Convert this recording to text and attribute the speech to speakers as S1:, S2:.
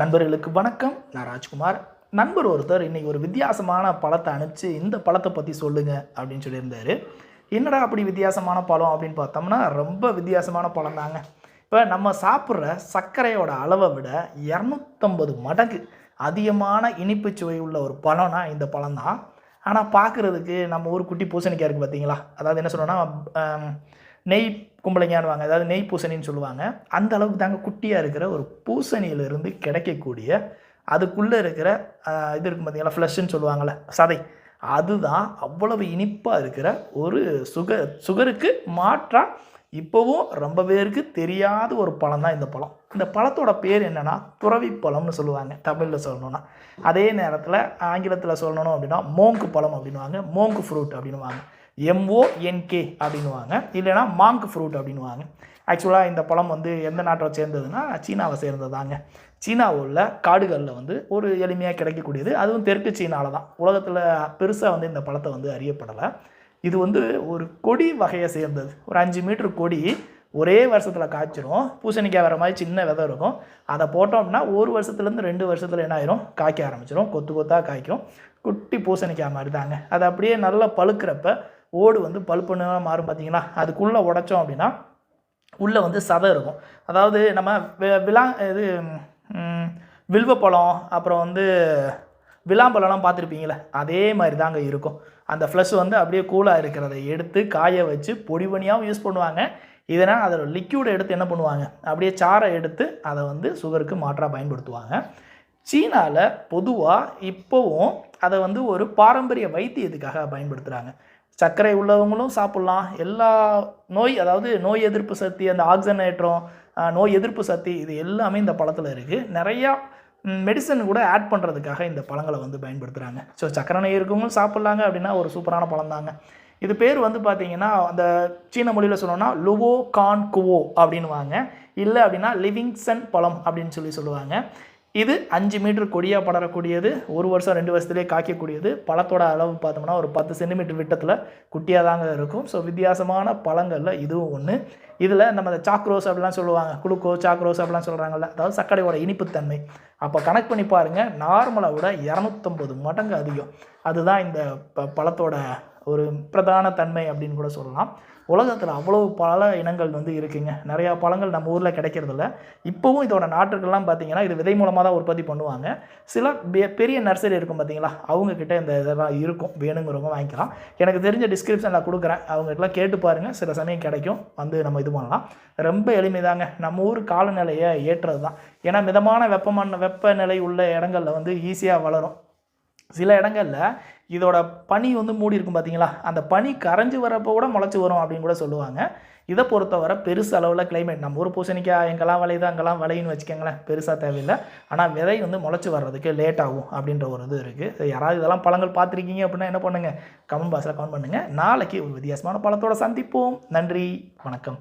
S1: நண்பர்களுக்கு வணக்கம். நான் ராஜ்குமார். நண்பர் ஒருத்தர் இன்னைக்கு ஒரு வித்தியாசமான பழத்தை அனுப்பிச்சு இந்த பழத்தை பற்றி சொல்லுங்க அப்படின்னு சொல்லியிருந்தாரு. என்னடா அப்படி வித்தியாசமான பழம் அப்படின்னு பார்த்தோம்னா ரொம்ப வித்தியாசமான பழம் தாங்க. இப்போ நம்ம சாப்பிட்ற சர்க்கரையோட அளவை விட இரநூத்தம்பது மடங்கு அதிகமான இனிப்பு சுவை உள்ள ஒரு பழம்னா இந்த பழம் தான். ஆனால் பார்க்குறதுக்கு நம்ம ஊர் குட்டி பூசணிக்காய் இருக்குது பார்த்தீங்களா அதாவது என்ன சொல்லணும்னா நெய் கும்பளைங்கான்வாங்க அதாவது நெய் பூசணின்னு சொல்லுவாங்க. அந்த அளவுக்கு தாங்க குட்டியாக இருக்கிற ஒரு பூசணியிலிருந்து கிடைக்கக்கூடிய அதுக்குள்ளே இருக்கிற இது இருக்கும் பார்த்தீங்களா ஃப்ளஷ்ன்னு சொல்லுவாங்கள்ல சதை. அதுதான் அவ்வளவு இனிப்பாக இருக்கிற ஒரு சுகர் சுகருக்கு மாற்றாக இப்போவும் ரொம்ப பேருக்கு தெரியாத ஒரு பழம் தான் இந்த பழம். இந்த பழத்தோட பேர் என்னென்னா துறவி பழம்னு சொல்லுவாங்க தமிழில் சொல்லணும்னா. அதே நேரத்தில் ஆங்கிலத்தில் சொல்லணும் அப்படின்னா மோங்கு பழம் அப்படின்னுவாங்க. மோங்கு ஃப்ரூட் அப்படின்னுவாங்க. எம்ஓஎன்கே அப்படின்னுவாங்க. இல்லைன்னா மாங்க் ஃப்ரூட் அப்படின்னுவாங்க. ஆக்சுவலாக இந்த பழம் வந்து எந்த நாட்டை சேர்ந்ததுன்னா சீனாவை சேர்ந்ததாங்க. சீனாவுள்ள காடுகளில் வந்து ஒரு எளிமையாக கிடைக்கக்கூடியது. அதுவும் தெற்கு சீனாவில் தான். உலகத்தில் பெருசாக வந்து இந்த பழத்தை வந்து அறியப்படலை. இது வந்து ஒரு கொடி வகையை சேர்ந்தது. ஒரு அஞ்சு மீட்டர் கொடி ஒரே வருஷத்தில் காய்ச்சிரும். பூசணிக்காய் வர மாதிரி சின்ன விதை இருக்கும். அதை போட்டோம் அப்படின்னா ஒரு வருஷத்துலேருந்து ரெண்டு வருஷத்தில் என்ன ஆயிரும்? காய்க்க ஆரம்பிச்சிடும் கொத்து கொத்தாக காய்க்கும். குட்டி பூசணிக்காய் மாதிரி தாங்க அது அப்படியே நல்லா பழுக்கிறப்ப ஓடு வந்து பழுப்புன்னு மாறும் பார்த்தீங்களா அதுக்குள்ளே உடைச்சோம் அப்படின்னா உள்ளே வந்து சதை இருக்கும். அதாவது நம்ம வி- விலா இது வில்வப்பழம் அப்புறம் வந்து விளாம்பழம்லாம் பார்த்துருப்பீங்களே அதே மாதிரி தாங்க இருக்கும். அந்த ஃப்ளஷ் வந்து அப்படியே கூலாக இருக்கிறத எடுத்து காய வச்சு பொடி பண்ணியாகவும் யூஸ் பண்ணுவாங்க. இதனால் அதோட லிக்யூடை எடுத்து என்ன பண்ணுவாங்க? அப்படியே சாரை எடுத்து அதை வந்து சுகருக்கு மாற்றாக பயன்படுத்துவாங்க. சீனாவில் பொதுவாக இப்போவும் அதை வந்து ஒரு பாரம்பரிய வைத்தியத்துக்காக பயன்படுத்துகிறாங்க சர்க்கரை உள்ளவங்களும் சாப்பிட்லாம். எல்லா நோய் அதாவது நோய் எதிர்ப்பு சக்தி அந்த ஆக்சிஜனேற்றம் நோய் எதிர்ப்பு சக்தி இது எல்லாமே இந்த பழத்தில் இருக்குது நிறையா மெடிசன் கூட ஆட் பண்ணுறதுக்காக இந்த பழங்களை வந்து பயன்படுத்துகிறாங்க ஸோ சக்கரை நோய் இருக்கவங்களும் சாப்பிட்லாங்க அப்படின்னா ஒரு சூப்பரான பழம் தாங்க. இது பேர் வந்து பார்த்தீங்கன்னா அந்த சீன மொழியில் சொல்லணும்னா லுவோ கான் குவோ அப்படின்னுவாங்க. இல்லை அப்படின்னா லிவிங்சன் பழம் அப்படின்னு சொல்லி சொல்லுவாங்க. இது அஞ்சு மீட்டர் கொடியாக படரக்கூடியது ஒரு வருஷம் ரெண்டு வருஷத்துலேயே காய்க்கக்கூடியது. பழத்தோட அளவு பார்த்தோம்னா ஒரு பத்து சென்டிமீட்டர் விட்டத்தில் குட்டியாக தாங்க இருக்கும். ஸோ வித்தியாசமான பழங்களில் இதுவும் ஒன்று இதில் நம்ம இந்த சாக்ரோஸ் அப்படிலாம் சொல்லுவாங்க. குளுக்கோ சாக்ரோஸ் அப்படிலாம் சொல்கிறாங்கல்ல அதாவது சர்க்கரையோட இனிப்புத்தன்மை. அப்போ கணக்கு பண்ணி பாருங்கள் நார்மலை விட இரநூத்தம்பது மடங்கு அதிகம். அதுதான் இந்த ப பழத்தோட ஒரு பிரதான தன்மை அப்படின்னு கூட சொல்லலாம். உலகத்தில் அவ்வளோ பல இனங்கள் வந்து இருக்குங்க. நிறையா பழங்கள் நம்ம ஊரில் கிடைக்கிறதில்ல. இப்போவும் இதோட நாட்டுக்கெல்லாம் பார்த்தீங்கன்னா இது விதை மூலமாக தான் உற்பத்தி பண்ணுவாங்க. சில பெ- பெரிய நர்சரி இருக்கும் பார்த்தீங்களா அவங்கக்கிட்ட இந்த இதெல்லாம் இருக்கும். வேணுங்கிறவங்க வாங்கிக்கலாம். எனக்கு தெரிஞ்ச டிஸ்கிரிப்ஷனில் கொடுக்குறேன். அவங்ககிட்டலாம் கேட்டு பாருங்கள் சில சமயம் கிடைக்கும். வந்து நம்ம இது பண்ணலாம். ரொம்ப எளிமைதாங்க. நம்ம ஊர் காலநிலையை ஏற்றது தான் ஏன்னா மிதமான வெப்பமான வெப்பநிலை உள்ள இடங்களில் வந்து ஈஸியாக வளரும். சில இடங்களில் இதோட பனி வந்து மூடி இருக்கும் பார்த்தீங்களா அந்த பனி கரைஞ்சி வரப்போ கூட முளைச்சி வரும் அப்படின்னு கூட சொல்லுவாங்க. இதை பொறுத்தவரை பெருசு அளவில் கிளைமேட் நம்ம ஊர் பூசணிக்காய் எங்கெல்லாம் விளையுதோ அங்கெல்லாம் விளையுன்னு வச்சுக்கோங்களேன். பெருசாக தேவையில்லை. ஆனால் விதை வந்து முளைச்சி வர்றதுக்கு லேட் ஆகும் அப்படின்ற ஒரு இது இருக்குது யாராவது இதெல்லாம் பழங்கள் பார்த்துருக்கீங்க அப்படின்னா என்ன பண்ணுங்கள் கமெண்ட் பாக்ஸில் கமெண்ட் பண்ணுங்கள் நாளைக்கு ஒரு வித்தியாசமான பழத்தோட சந்திப்போம். நன்றி. வணக்கம்.